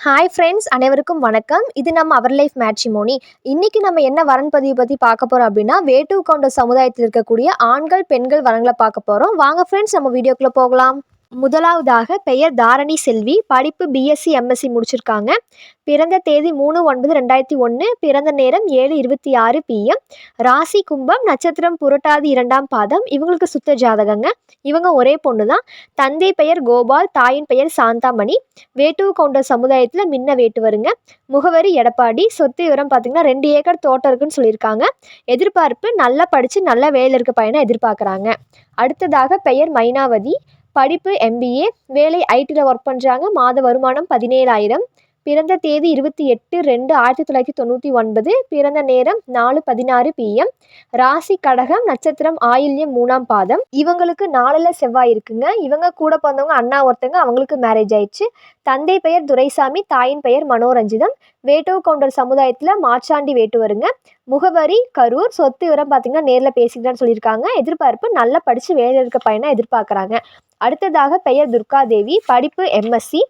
Hi friends அனைவருக்கும் வணக்கம். இது நம்ம அவர் லைஃப் மேட்ரிமோனி இன்னைக்கு நம்ம என்ன வரன் பதிவு பற்றி பார்க்க போகிறோம் அப்படின்னா வேட்டு கவுண்டர் சமுதாயத்தில் இருக்கக்கூடிய ஆண்கள் பெண்கள் வரன்களை பார்க்க போகிறோம் வாங்க ஃப்ரெண்ட்ஸ் நம்ம வீடியோக்குள்ளே போகலாம். முதலாவதாக பெயர் தாரணி செல்வி. படிப்பு பிஎஸ்சி எம்எஸ்சி முடிச்சிருக்காங்க. பிறந்த தேதி மூணு ஒன்பது ரெண்டாயிரத்தி ஒன்று பிறந்த நேரம் ஏழு இருபத்தி ஆறு பிஎம் ராசி கும்பம் நட்சத்திரம் புரட்டாதி இரண்டாம் பாதம். இவங்களுக்கு சுத்த ஜாதகங்க. இவங்க ஒரே பொண்ணு தான் தந்தை பெயர் கோபால் தாயின் பெயர் சாந்தாமணி. வேட்டுவு கவுண்டர் சமுதாயத்தில் மின்ன வேட்டு வருங்க முகவரி எடப்பாடி. சொத்து விவரம் பார்த்தீங்கன்னா ரெண்டு ஏக்கர் தோட்டம் இருக்குன்னு சொல்லியிருக்காங்க. எதிர்பார்ப்பு நல்லா படித்து நல்ல வேலை இருக்க பையனை எதிர்பார்க்குறாங்க. அடுத்ததாக பெயர் மைனாவதி. படிப்பு எம்பிஏ வேலை ஐடியில் ஒர்க் பண்ணுறாங்க மாத வருமானம் பதினேழாயிரம். பிறந்த தேதி இருபத்தி எட்டு ரெண்டு ஆயிரத்தி தொள்ளாயிரத்தி தொண்ணூற்றி ஒன்பது பிறந்த நேரம் நாலு பதினாறு பிஎம் ராசி கடகம் நட்சத்திரம் ஆயில்யம் மூணாம் பாதம். இவங்களுக்கு நாளில் செவ்வாய் இருக்குங்க. இவங்க கூட பிறந்தவங்க அண்ணா ஒருத்தங்க அவங்களுக்கு மேரேஜ் ஆயிடுச்சு. தந்தை பெயர் துரைசாமி தாயின் பெயர் மனோரஞ்சிதம். வேட்டோ கவுண்டர் சமுதாயத்தில் மாச்சாண்டி வேட்டு வருங்க முகவரி கரூர் சொத்து விவரம் பார்த்தீங்கன்னா நேரில் பேசிக்கலான்னு சொல்லியிருக்காங்க. எதிர்பார்ப்பு நல்லா படித்து வேலை இருக்க பையனை எதிர்பார்க்குறாங்க. அடுத்ததாக பெயர் துர்காதேவி படிப்பு எம்எஸ்சி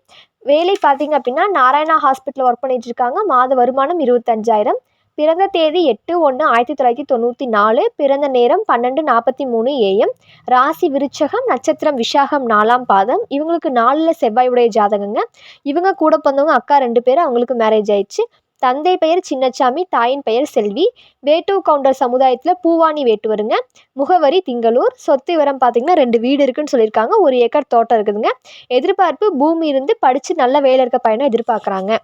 வேலை பார்த்தீங்க அப்படின்னா நாராயணா ஹாஸ்பிட்டலில் ஒர்க் பண்ணிட்டு இருக்காங்க மாத வருமானம் இருபத்தஞ்சாயிரம். பிறந்த தேதி எட்டு ஒன்று ஆயிரத்தி தொள்ளாயிரத்தி தொண்ணூற்றி நாலு. பிறந்த நேரம் பன்னெண்டு நாற்பத்தி மூணு ஏஎம் ராசி விருச்சகம் நட்சத்திரம் விஷாகம் நாலாம் பாதம். இவங்களுக்கு நாலில் செவ்வாயுடைய ஜாதகங்க. இவங்க கூட பிறந்தவங்க அக்கா ரெண்டு பேரும் அவங்களுக்கு மேரேஜ் ஆயிடுச்சு. தந்தை பெயர் சின்னச்சாமி தாயின் பெயர் செல்வி. வேட்டு கவுண்டர் சமுதாயத்தில் பூவாணி வேட்டுவருங்க. முகவரி திங்களூர். சொத்து விவரம் பார்த்தீங்கன்னா ரெண்டு வீடு இருக்குன்னு சொல்லியிருக்காங்க. ஒரு ஏக்கர் தோட்டம் இருக்குதுங்க. எதிர்பார்ப்பு பூமி இருந்து படித்து நல்ல வேலை இருக்க பையனை எதிர்பார்க்குறாங்க.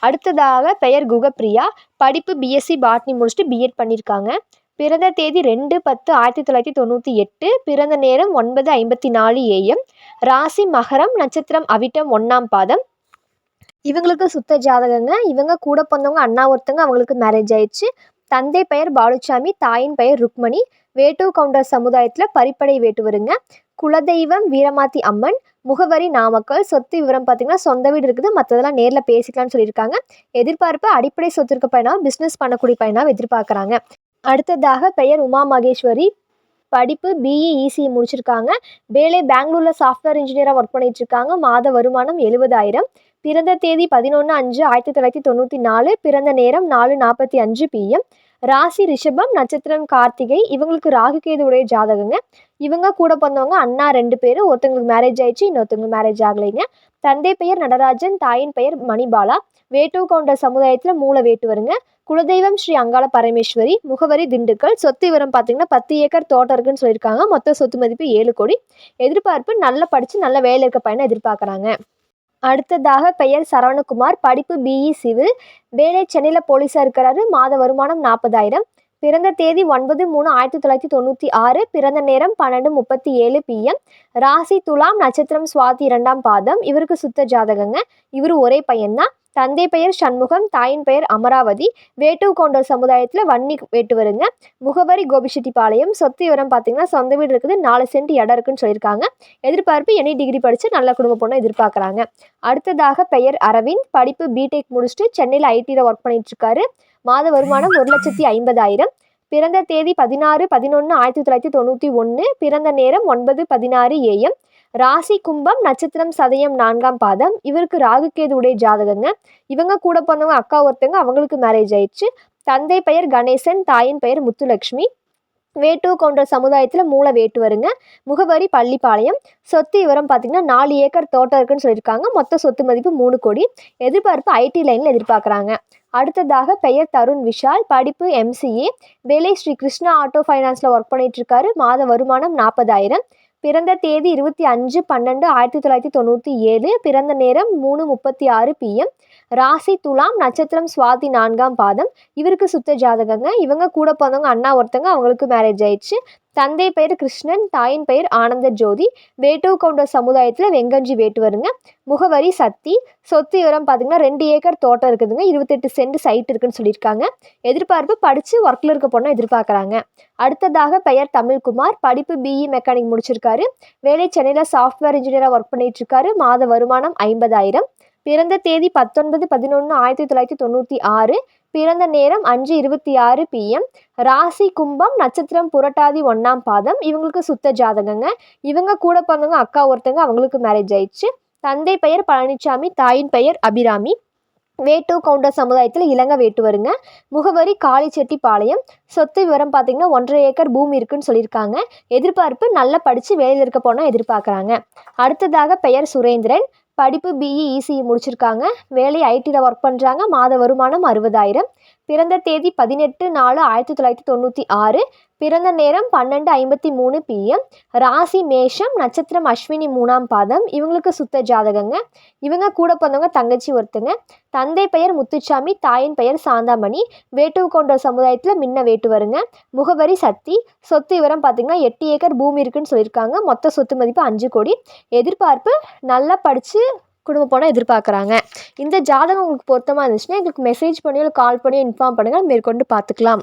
அடுத்ததாக பெயர் குகப்பிரியா. படிப்பு பிஎஸ்சி பாட்னி முடிச்சுட்டு பிஎட் பண்ணியிருக்காங்க. பிறந்த தேதி ரெண்டு பத்து ஆயிரத்தி தொள்ளாயிரத்தி தொண்ணூற்றி எட்டு. பிறந்த நேரம் ஒன்பது ஐம்பத்தி நாலு ஏஎம் ராசி மகரம் நட்சத்திரம் அவிட்டம் ஒன்றாம் பாதம். இவங்களுக்கு சுத்த ஜாதகங்க. இவங்க கூட பிறந்தவங்க அண்ணா ஒருத்தங்க அவங்களுக்கு மேரேஜ் ஆயிடுச்சு. தந்தை பெயர் பாலுச்சாமி தாயின் பெயர் ருக்மணி. வேட்டு கவுண்டர் சமுதாயத்தில் பரிப்படை வேட்டுவருங்க. குலதெய்வம் வீரமாத்தி அம்மன் முகவரி நாமக்கல். சொத்து விவரம் பார்த்தீங்கன்னா சொந்த வீடு இருக்குது. மற்றதெல்லாம் நேரில் பேசிக்கலாம்னு சொல்லியிருக்காங்க. எதிர்பார்ப்பு அடிப்படை சொத்து இருக்க பையனா பிஸ்னஸ் பண்ணக்கூடிய பையனாக எதிர்பார்க்குறாங்க. அடுத்ததாக பெயர் உமா மகேஸ்வரி. படிப்பு பிஇ இசி முடிச்சிருக்காங்க. வேலை பெங்களூரில் சாஃப்ட்வேர் இன்ஜினியராக ஒர்க் பண்ணிட்டு இருக்காங்க. மாத வருமானம் எழுபதாயிரம். பிறந்த தேதி பதினொன்று அஞ்சு ஆயிரத்தி தொள்ளாயிரத்தி தொண்ணூற்றி நாலு பிறந்த நேரம் நாலு நாற்பத்தி அஞ்சு பிஎம் ராசி ரிஷபம் நட்சத்திரம் கார்த்திகை இவங்களுக்கு ராகுகேது உடைய ஜாதகங்க. இவங்க கூட பிறந்தவங்க அண்ணா ரெண்டு பேரும் ஒருத்தவங்களுக்கு மேரேஜ் ஆயிடுச்சு இன்னொருத்தவங்களுக்கு மேரேஜ் ஆகலைங்க. தந்தை பெயர் நடராஜன் தாயின் பெயர் மணிபாலா. வேட்டு கவுண்டர் சமுதாயத்தில் மூல வேட்டு வருங்க குலதெய்வம் ஸ்ரீ அங்காள பரமேஸ்வரி முகவரி திண்டுக்கல். சொத்து விவரம் பார்த்தீங்கன்னா பத்து ஏக்கர் தோட்டம் இருக்குன்னு சொல்லியிருக்காங்க. மொத்த சொத்து மதிப்பு ஏழு கோடி. எதிர்பார்ப்பு நல்லா படித்து நல்ல வேலை இருக்க பையனை எதிர்பார்க்குறாங்க. அடுத்ததாக பெயர் சரவணகுமார் படிப்பு பிஇ சிவில். வேலை சென்னையில் போலீஸாக இருக்கிறாரு. மாத வருமானம் நாற்பதாயிரம். பிறந்த தேதி ஒன்பது மூணு ஆயிரத்தி தொள்ளாயிரத்தி தொண்ணூற்றி ஆறு. பிறந்த நேரம் பன்னெண்டு முப்பத்தி ஏழு பிஎம் ராசி துலாம் நட்சத்திரம் சுவாதி இரண்டாம் பாதம். இவருக்கு சுத்த ஜாதகங்க. இவர் ஒரே பையன்தான். தந்தை பெயர் சண்முகம் தாயின் பெயர் அமராவதி. வேட்டு கொண்டர் சமுதாயத்தில் வன்னி வேட்டு வருங்க முகவரி கோபிச்செட்டிப்பாளையம் சொத்து விவரம் பார்த்தீங்கன்னா சொந்த வீடு இருக்குது. நாலு சென்ட் இடம் இருக்குன்னு சொல்லியிருக்காங்க. எதிர்பார்ப்பு எனி டிகிரி படித்து நல்ல குடும்ப பொண்ணை எதிர்பார்க்குறாங்க. அடுத்ததாக பெயர் அரவிந்த். படிப்பு பிடெக் முடிச்சுட்டு சென்னையில் ஐடியில் ஒர்க் பண்ணிட்டுருக்காரு. மாத வருமானம் ஒரு லட்சத்தி ஐம்பதாயிரம். பிறந்த தேதி பதினாறு பதினொன்று ஆயிரத்தி தொள்ளாயிரத்தி தொண்ணூற்றி ஒன்று பிறந்த நேரம் ஒன்பது பதினாறு ஏஎம் ராசி கும்பம் நட்சத்திரம் சதயம் நான்காம் பாதம். இவருக்கு ராகுகேது உடைய ஜாதகங்க. இவங்க கூட பிறந்தவங்க அக்கா ஒருத்தங்க அவங்களுக்கு மேரேஜ் ஆயிடுச்சு. தந்தை பெயர் கணேசன் தாயின் பெயர் முத்துலக்ஷ்மி வேட்டு கொன்ற சமுதாயத்தில் மூளை வேட்டு வருங்க முகவரி பள்ளிப்பாளையம். சொத்து விவரம் பார்த்தீங்கன்னா நாலு ஏக்கர் தோட்டம் இருக்குன்னு சொல்லியிருக்காங்க. மொத்த சொத்து மதிப்பு மூணு கோடி. எதிர்பார்ப்பு ஐடி லைனில் எதிர்பார்க்குறாங்க. அடுத்ததாக பெயர் தருண் விஷால் படிப்பு எம்சிஏ வேலை ஸ்ரீ கிருஷ்ணா ஆட்டோ ஃபைனான்ஸில் ஒர்க் பண்ணிட்டு இருக்காரு. மாத வருமானம் நாற்பதாயிரம் பிறந்த தேதி இருபத்தி அஞ்சு பன்னெண்டு ஆயிரத்தி தொள்ளாயிரத்தி தொண்ணூற்றி ஏழு. பிறந்த நேரம் மூணு முப்பத்தி ஆறு பிஎம் ராசி துலாம் நட்சத்திரம் சுவாதி நான்காம் பாதம். இவருக்கு சுத்த ஜாதகங்க. இவங்க கூட பிறந்தவங்க அண்ணா ஒருத்தங்க அவங்களுக்கு மேரேஜ் ஆயிடுச்சு. தந்தை பெயர் கிருஷ்ணன் தாயின் பெயர் ஆனந்த ஜோதி. வேட்டு கவுண்டர் சமுதாயத்தில் வெங்கஞ்சி வேட்டுவருங்க. முகவரி சக்தி சொத்து விவரம் பார்த்தீங்கன்னா ரெண்டு ஏக்கர் தோட்டம் இருக்குதுங்க. இருபத்தெட்டு சென்ட் சைட் இருக்குன்னு சொல்லியிருக்காங்க. எதிர்பார்ப்பு படித்து ஒர்க்கில் இருக்க பொண்ணை எதிர்பார்க்குறாங்க. அடுத்ததாக பெயர் தமிழ்குமார். படிப்பு பிஇ மெக்கானிக் முடிச்சிருக்காரு. வேலை சென்னையில் சாஃப்ட்வேர் இன்ஜினியராக ஒர்க் பண்ணிட்டு இருக்காரு. மாத வருமானம் ஐம்பதாயிரம். பிறந்த தேதி பத்தொன்பது பதினொன்று ஆயிரத்தி தொள்ளாயிரத்தி தொண்ணூற்றி ஆறு பிறந்த நேரம் அஞ்சு இருபத்தி ஆறு பிஎம் ராசி கும்பம் நட்சத்திரம் புரட்டாதி ஒன்றாம் பாதம். இவங்களுக்கு சுத்த ஜாதகங்க. இவங்க கூட பிறந்தவங்க அக்கா ஒருத்தங்க அவங்களுக்கு மேரேஜ் ஆயிடுச்சு. தந்தை பெயர் பழனிசாமி தாயின் பெயர் அபிராமி. வேட்டு கவுண்டர் சமுதாயத்தில் இளங்க வேட்டுவருங்க. முகவரி காளிச்செட்டிப்பாளையம். சொத்து விவரம் பார்த்தீங்கன்னா ஒன்றரை ஏக்கர் பூமி இருக்குன்னு சொல்லியிருக்காங்க. எதிர்பார்ப்பு நல்லா படித்து வேலையில் இருக்க போனால் எதிர்பார்க்குறாங்க. அடுத்ததாக பெயர் சுரேந்திரன். படிப்பு பிஇ இசிஇ முடிச்சிருக்காங்க. வேலை ஐடியில் ஒர்க் பண்ணுறாங்க மாத வருமானம் அறுபதாயிரம். பிறந்த தேதி பதினெட்டு நாலு ஆயிரத்தி தொள்ளாயிரத்தி தொண்ணூற்றி ஆறு. பிறந்த நேரம் பன்னெண்டு ஐம்பத்தி மூணு பிஎம் ராசி மேஷம் நட்சத்திரம் அஸ்வினி மூணாம் பாதம். இவங்களுக்கு சுத்த ஜாதகங்க. இவங்க கூட பிறந்தவங்க தங்கச்சி ஒருத்தங்க. தந்தை பெயர் முத்துச்சாமி தாயின் பெயர் சாந்தாமணி. வேட்டுவு கொண்ட சமுதாயத்தில் முன்ன வேட்டுவருங்க. முகவரி சக்தி சொத்து விவரம் பார்த்திங்கன்னா எட்டு ஏக்கர் பூமி இருக்குன்னு சொல்லியிருக்காங்க. மொத்த சொத்து மதிப்பு அஞ்சு கோடி. எதிர்பார்ப்பு நல்லா படித்து குடும்ப போனால் எதிர்பார்க்குறாங்க. இந்த ஜாதகம் உங்களுக்கு பொருத்தமாக இருந்துச்சுன்னா எங்களுக்கு மெசேஜ் பண்ணியோ இல்லை கால் பண்ணியோ இன்ஃபார்ம் பண்ணுங்கள் மேற்கொண்டு பார்த்துக்கலாம்.